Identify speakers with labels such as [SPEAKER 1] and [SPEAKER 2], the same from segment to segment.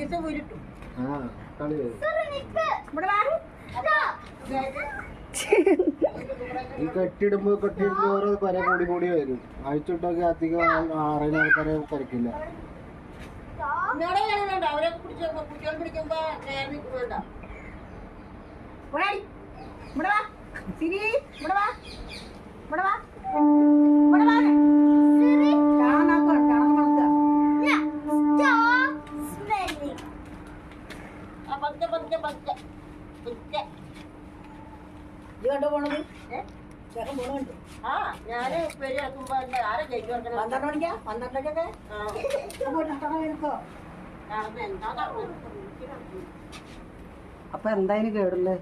[SPEAKER 1] ഈർച്ച ഉരുട്ടും
[SPEAKER 2] ഈ കെട്ടിടുമ്പോ കെട്ടിടുന്നവരെ പര കൂടി കൂടി വരും. അഴിച്ചിട്ടൊക്കെ അധികം ആറേഴ് ആൾക്കാരെ
[SPEAKER 1] കുറയ്ക്കില്ല അവരെ പിടിക്കുമ്പോ ഇവിടെ വാ. സിരി ഇവിടെ വാ. ഇവിടെ വാ. ഇവിടെ വാ. ആരെ
[SPEAKER 3] അപ്പൊ എന്തായാലും കേടല്ലേ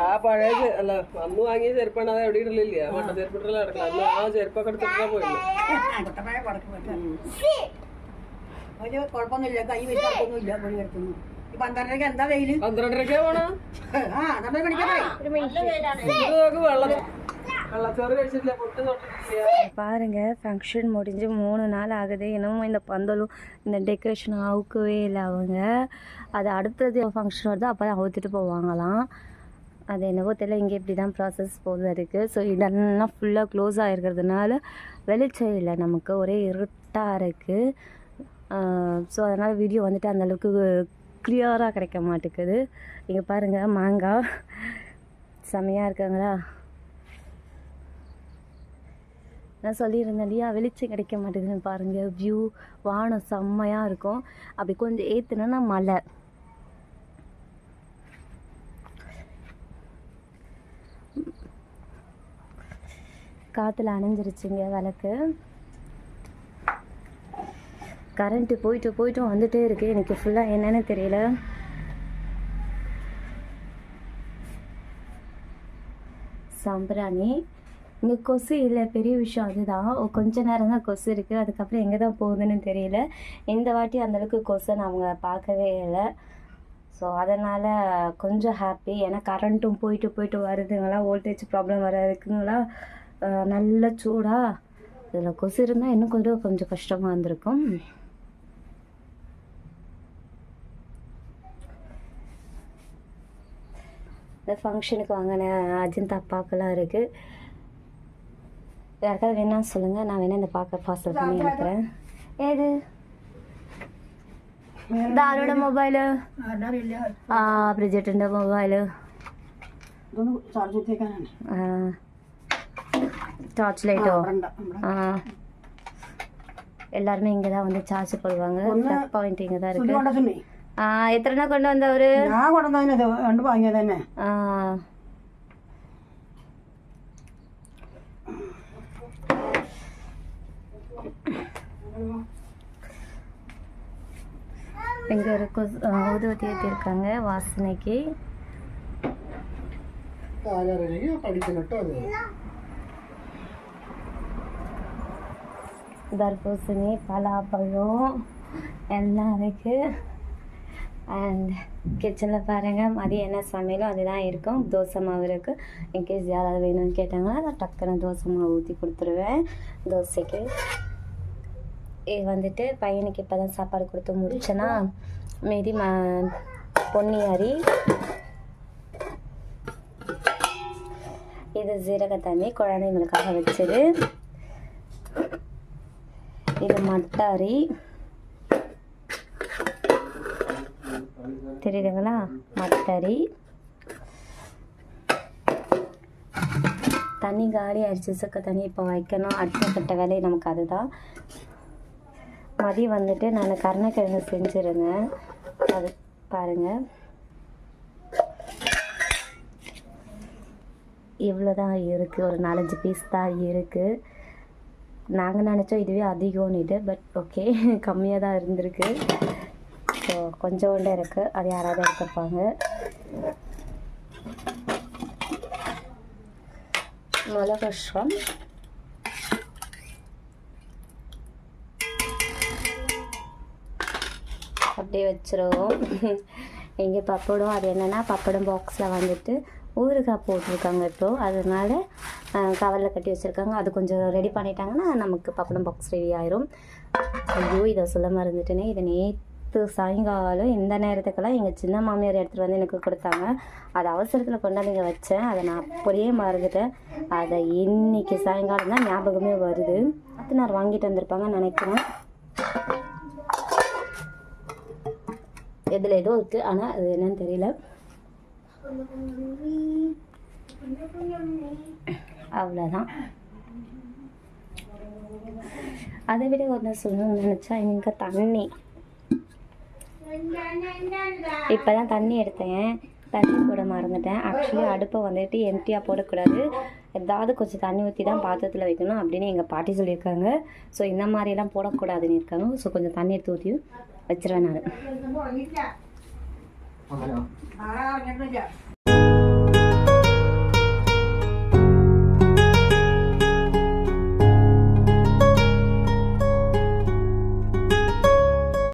[SPEAKER 4] ആ പഴയ അല്ല അന്ന് വാങ്ങിയ ചെരുപ്പാണ് അത് എവിടെ ഇടലില്ല. മട്ട ചെരുപ്പിട്ടല്ല കിടക്കണം അന്ന് ആ ചെരുപ്പൊക്കെ എടുത്തിട്ടാ പോയില്ല.
[SPEAKER 3] കുഴപ്പമൊന്നുമില്ല. കൈ വെച്ച് പന്ത്രണ്ടരക്ക് എന്താ വെയില്
[SPEAKER 4] പന്ത്രണ്ടരക്കാ പോണ
[SPEAKER 3] ആ പന്ത്രണ്ട് മണിക്കാ
[SPEAKER 1] നല്ല പേരാണ്
[SPEAKER 4] ഇത് നോക്ക് വെള്ളം വെള്ളച്ചോറ് കഴിച്ചിട്ടില്ല പൊട്ട് തൊട്ടിട്ടില്ല
[SPEAKER 5] பாருங்க ஃபங்க்ஷன் முடிஞ்சு மூணு நாள் ஆகுது இன்னமும் இந்த பந்தலும் இந்த டெக்கரேஷன் அவுக்கவே இல்லை அவங்க அது அடுத்தது ஃபங்க்ஷன் வருது அப்போ தான் அவுத்துட்டு போவாங்களாம் அது என்னவோ தெரியல இங்கே இப்படி தான் ப்ராசஸ் போல இருக்குது ஸோ இதெல்லாம் ஃபுல்லாக க்ளோஸ் ஆகிருக்கிறதுனால வெளிச்சம் இல்லை நமக்கு ஒரே இருட்டாக இருக்குது ஸோ அதனால் வீடியோ வந்துட்டு அந்தளவுக்கு கிளியராக கிடைக்க மாட்டேங்குது. இங்கே பாருங்கள் மாங்காய் செமையாக இருக்காங்களா? நான் சொல்லியிருந்தேன் இல்லையா வெளிச்சம் கிடைக்க மாட்டேங்குதுன்னு பாருங்கள் வியூ வானம் செம்மையாக இருக்கும். அப்படி கொஞ்சம் ஏற்றுனா மலை காற்றுல அணைஞ்சிருச்சுங்க விளக்கு. கரண்ட்டு போயிட்டு போயிட்டு வந்துட்டே இருக்கு. எனக்கு ஃபுல்லாக என்னன்னு தெரியல. சாம்பிராணி இங்கே கொசு இல்லை பெரிய விஷயம் அதுதான். கொஞ்ச நேரம் தான் கொசு இருக்குது அதுக்கப்புறம் எங்கே தான் போகுதுன்னு தெரியல. இந்த வாட்டி அந்தளவுக்கு கொசை அவங்க பார்க்கவே இல்லை. ஸோ அதனால் கொஞ்சம் ஹாப்பி ஏன்னா கரண்ட்டும் போயிட்டு போயிட்டு வருதுங்களா? வோல்டேஜ் ப்ராப்ளம் வர்றதுக்குங்களா? நல்ல சூடாக இதில் கொசு இருந்தால் இன்னும் கொஞ்சம் கொஞ்சம் கஷ்டமாக இருந்திருக்கும். இந்த ஃபங்க்ஷனுக்கு வாங்கின அஜந்தா பாக்கெல்லாம் இருக்குது யாருக்காவது வேணாம் சொல்லுங்கள் நான் வேணா இந்த பாக்க பார்சல் பண்ணி அனுப்புகிறேன் ஏது ഇത് ആരുടെ മൊബൈല്
[SPEAKER 3] അറിയില്ല
[SPEAKER 5] ആ ബ്രിജറ്റിൻ്റെ മൊബൈല്
[SPEAKER 3] ഇതൊന്ന് ചാർജ് കുത്തിയേക്കാനാണ്
[SPEAKER 5] டார்ச் லைட்டோ
[SPEAKER 3] വേണ്ട നമ്മുടെ
[SPEAKER 5] ஆ எல்லாருமே இங்கே தான் வந்து சார்ஜ் போடுவாங்க ப்ளக் பாயிண்ட் இங்கே தான்
[SPEAKER 3] സുധി
[SPEAKER 5] இருக்கு
[SPEAKER 3] കൊണ്ട സുന്നി
[SPEAKER 5] ஆ எத்தனை கொண்டு வந்தவர்
[SPEAKER 3] ഞാൻ കൊണ്ടുവന്നതിന് രണ്ട് വാങ്ങിയത് തന്നെ
[SPEAKER 5] ஆ இங்கே ஒரு கொசு ஊதுவத்தி ஏற்றிருக்காங்க வாசனைக்கு
[SPEAKER 2] കാലറിയില്ലെങ്കിൽ പഠിക്കണം കേട്ടോ അത്
[SPEAKER 5] தர்பூசணி பலாப்பழம் எல்லாம் இருக்குது அண்ட் கிச்சனில் பாருங்கள் மதியம் என்ன சமையலோ அதுதான் இருக்கும். தோசை மாவு இருக்குது இன்கேஸ் யாராவது வேணும்னு கேட்டாங்கன்னா நான் டக்குன்னு தோசை மாவு ஊற்றி கொடுத்துருவேன். தோசைக்கு இது வந்துட்டு பையனுக்கு இப்போ தான் சாப்பாடு கொடுத்து முடிச்சேன்னா மீதி ம பொன்னி அரி இது ஜீரக தண்ணி குழந்தைங்களுக்காக வச்சது. இது மட்டாரி தெரியுதுங்களா? மட்டரி. தண்ணி காலி ஆயிடுச்சு சுக்க தண்ணி இப்போ வைக்கணும். அடுத்த வேலை நமக்கு அதுதான். மதியம் வந்துட்டு நான் கருணக்கிழங்கு செஞ்சுருந்தேன். அது பாருங்கள் இவ்வளோ தான் இருக்குது ஒரு நாலஞ்சு பீஸ் தான் இருக்குது நாங்கள் நினச்சோம் இதுவே அதிகம்னு இது பட் ஓகே கம்மியாக தான் இருந்திருக்கு. ஸோ கொஞ்சோண்டு இருக்குது அது யாராவது எடுத்துருப்பாங்க. மிளகஷ்ரம். அப்படியே வச்சுருவோம். இங்கே பப்படம் அது என்னென்னா பப்படம் பாக்ஸில் வந்துட்டு ஊறுகாய் போட்டிருக்காங்க இப்போ. அதனால கவரில் கட்டி வச்சுருக்காங்க. அது கொஞ்சம் ரெடி பண்ணிட்டாங்கன்னா நமக்கு பப்படம் பாக்ஸ் ரெடி ஆயிரும். ஐயோ இதை சொல்ல மறந்துட்டேனே. இதை நேற்று சாயங்காலம் இந்த நேரத்துக்கெல்லாம் எங்கள் சின்ன மாமியார் எடுத்துகிட்டு வந்து எனக்கு கொடுத்தாங்க. அதை அவசரத்தில் கொண்டாந்து இங்கே வச்சேன். அதை நான் அப்படியே மறந்துட்டேன். அதை இன்னைக்கு சாயங்காலம் தான் ஞாபகமே வருது. அத்தனார் வாங்கிட்டு வந்திருப்பாங்கன்னு நினைக்கிறேன். இதில் ஏதோ இருக்குது ஆனால் அது என்னன்னு தெரியல. அவ்வளோதான் அதை விட ஒன்று சொல்லணும்னு நினச்சா இங்கே தண்ணி. இப்போ தான் தண்ணி எடுத்தேன். தண்ணி போட மறந்துட்டேன். ஆக்சுவலி அடுப்பை வந்துட்டு எம்டியாக போடக்கூடாது. ஏதாவது கொஞ்சம் தண்ணி ஊற்றி தான் பாத்திரத்தில் வைக்கணும் அப்படின்னு எங்கள் பாட்டி சொல்லியிருக்காங்க. ஸோ இந்த மாதிரிலாம் போடக்கூடாதுன்னு இருக்காங்க. ஸோ கொஞ்சம் தண்ணி எடுத்து ஊற்றி வச்சிருவேன் நான்.